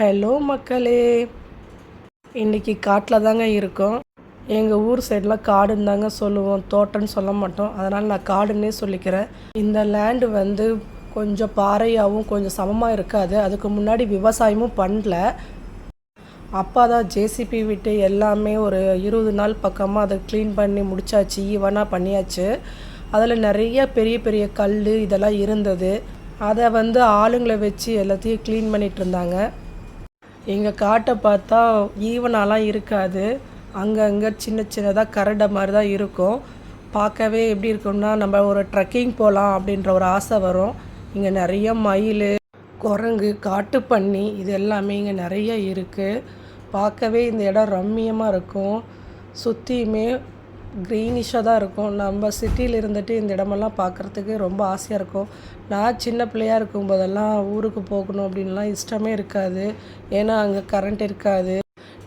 Hello மக்களே. இன்றைக்கி காட்டில் தாங்க இருக்கோம். எங்கள் ஊர் சைடெலாம் காடுன்னு தாங்க சொல்லுவோம். தோட்டம்னு சொல்ல மாட்டோம். அதனால் நான் காடுன்னே சொல்லிக்கிறேன். இந்த லேண்டு வந்து கொஞ்சம் பாறையாகவும் கொஞ்சம் சமமாக இருக்காது. அதுக்கு முன்னாடி விவசாயமும் பண்ணல. அப்பா தான் ஜேசிபி விட்டு எல்லாமே ஒரு இருபது நாள் பக்கமாக அதை க்ளீன் பண்ணி முடிச்சாச்சு. ஈவனாக பண்ணியாச்சு. அதில் நிறைய பெரிய பெரிய கல் இதெல்லாம் இருந்தது. அதை வந்து ஆளுங்களை வச்சு எல்லாத்தையும் க்ளீன் பண்ணிகிட்டு இருந்தாங்க. எங்கள் காட்டை பார்த்தா ஈவனாலாம் இருக்காது. அங்கங்கே சின்ன சின்னதாக கரடை மாதிரி தான் இருக்கும். பார்க்கவே எப்படி இருக்கும்னா நம்ம ஒரு ட்ரெக்கிங் போகலாம் அப்படின்ற ஒரு ஆசை வரும். இங்கே நிறைய மயில் குரங்கு காட்டுப்பன்னி இது எல்லாமே இங்கே நிறைய இருக்குது பார்க்கவே இந்த இடம் ரம்மியமாக இருக்கும். சுற்றியுமே க்ரீனிஷாக தான் இருக்கும். நம்ம சிட்டியில் இருந்துட்டு இந்த இடமெல்லாம் பார்க்குறதுக்கு ரொம்ப ஆசையாக இருக்கும். நான் சின்ன பிள்ளையா இருக்கும்போதெல்லாம் ஊருக்கு போகணும் அப்படின்லாம் இஷ்டமே இருக்காது. ஏன்னா அங்கே கரண்ட் இருக்காது.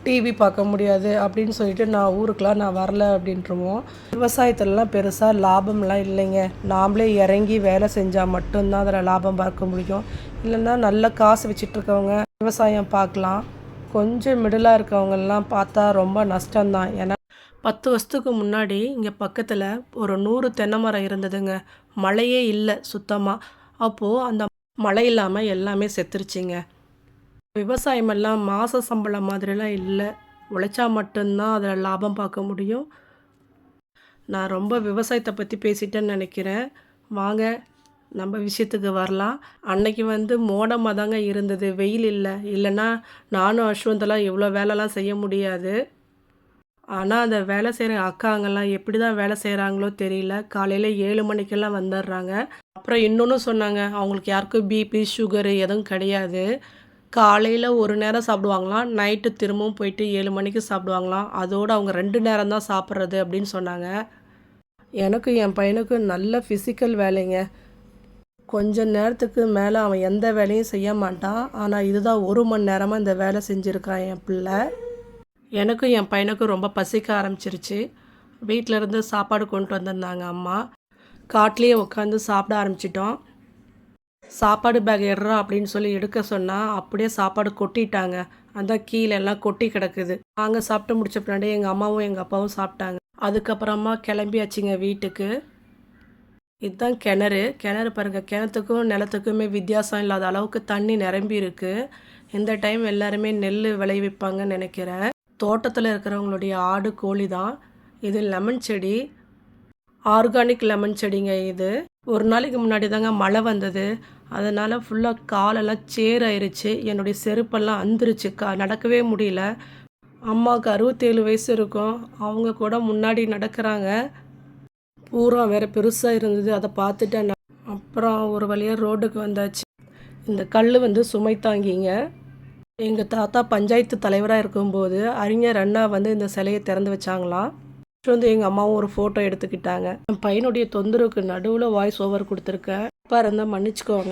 டிவி பார்க்க முடியாது அப்படின்னு சொல்லிட்டு நான் ஊருக்கெலாம் நான் வரல அப்படின்ட்டுருவோம் விவசாயத்துலலாம் பெருசாக லாபம்லாம் இல்லைங்க. நாமளே இறங்கி வேலை செஞ்சால் மட்டும்தான் அதில் லாபம் பார்க்க முடியும். இல்லைன்னா நல்ல காசு வச்சிட்ருக்கவங்க விவசாயம் பார்க்கலாம். கொஞ்சம் மிடிலாக இருக்கவங்கெல்லாம் பார்த்தா ரொம்ப நஷ்டம்தான். ஏன்னா பத்து வருஷத்துக்கு முன்னாடி இங்கே பக்கத்தில் ஒரு நூறு தென்னை மரம் இருந்ததுங்க. மழையே இல்லை சுத்தமாக அப்போது அந்த மழை இல்லாமல் எல்லாமே செத்துருச்சிங்க. விவசாயமெல்லாம் மாத சம்பளம் மாதிரிலாம் இல்லை. உழைச்சா மட்டும்தான் அதில் லாபம் பார்க்க முடியும். நான் ரொம்ப விவசாயத்தை பற்றி பேசிட்டேன்னு நினைக்கிறேன். வாங்க நம்ம விஷயத்துக்கு வரலாம். அன்னைக்கு வந்து மோடமாக தாங்க இருந்தது. வெயில் இல்லை. இல்லைன்னா நானும் அஸ்வந்தெல்லாம் இவ்வளோ வேலைலாம் செய்ய முடியாது. ஆனால் அந்த வேலை செய்கிற அக்காங்கெல்லாம் எப்படி தான் வேலை செய்கிறாங்களோ தெரியல. காலையில் ஏழு மணிக்கெல்லாம் வந்துடுறாங்க அப்புறம் இன்னொன்று சொன்னாங்க. அவங்களுக்கு யாருக்கும் பிபி சுகரு எதுவும் கிடையாது. காலையில் ஒரு நேரம் சாப்பிடுவாங்களாம். நைட்டு திரும்பவும் போயிட்டு ஏழு மணிக்கு சாப்பிடுவாங்களாம். அதோடு அவங்க ரெண்டு நேரம் தான் சாப்பிட்றது அப்படின்னு சொன்னாங்க. எனக்கு என் பையனுக்கு நல்ல ஃபிசிக்கல் வேலைங்க. கொஞ்ச நேரத்துக்கு மேலே அவன் எந்த வேலையும் செய்ய மாட்டான். ஆனால் இதுதான் ஒரு மணி நேரமாக இந்த வேலை செஞ்சுருக்கான் என் பிள்ளை. எனக்கும் என் பையனுக்கும் ரொம்ப பசிக்க ஆரம்பிச்சிருச்சு. வீட்டில் இருந்து சாப்பாடு கொண்டு வந்திருந்தாங்க அம்மா. காட்டிலேயே உட்காந்து சாப்பிட ஆரம்பிச்சிட்டோம். சாப்பாடு பேக் எடுறா அப்படின்னு சொல்லி எடுக்க சொன்னால் அப்படியே சாப்பாடு கொட்டிட்டாங்க. அந்த கீழே எல்லாம் கொட்டி கிடக்குது. நாங்கள் சாப்பிட்டு முடிச்ச பின்னாடி எங்கள் அம்மாவும் எங்கள் அப்பாவும் சாப்பிட்டாங்க. அதுக்கப்புறமா கிளம்பியாச்சுங்க வீட்டுக்கு. இதுதான் கிணறு. கிணறு பாருங்கள் கிணத்துக்கும் நிலத்துக்குமே வித்தியாசம் இல்லாத அளவுக்கு தண்ணி நிரம்பி இருக்குது இந்த டைம் எல்லாருமே நெல் விளைவிப்பாங்கன்னு நினைக்கிறேன். தோட்டத்தில் இருக்கிறவங்களுடைய ஆடு கோழி தான். இது லெமன் செடி. ஆர்கானிக் லெமன் செடிங்க இது. ஒரு நாளைக்கு முன்னாடி தாங்க மழை வந்தது. அதனால் ஃபுல்லாக காலெல்லாம் சேர் ஆயிடுச்சு என்னுடைய செருப்பெல்லாம் அந்துருச்சு. கா நடக்கவே முடியல. அம்மாவுக்கு அறுபத்தேழு வயசு இருக்கும். அவங்க கூட முன்னாடி நடக்கிறாங்க. பூரா வேற பெருசாக இருந்தது. அதை பார்த்துட்டேன் அப்புறம் ஒரு வழியாக ரோடுக்கு வந்தாச்சு. இந்த கல் வந்து சுமை தாங்கிங்க. எங்கள் தாத்தா பஞ்சாயத்து தலைவராக இருக்கும்போது அறிஞர் அண்ணா வந்து இந்த சிலையை திறந்து வச்சாங்களாம் வந்து எங்கள் அம்மாவும் ஒரு ஃபோட்டோ எடுத்துக்கிட்டாங்க. என் பையனுடைய தொந்தரவுக்கு நடுவில் வாய்ஸ் ஓவர் கொடுத்துருக்கேன். அப்பா இருந்தால் மன்னிச்சுக்கோங்க.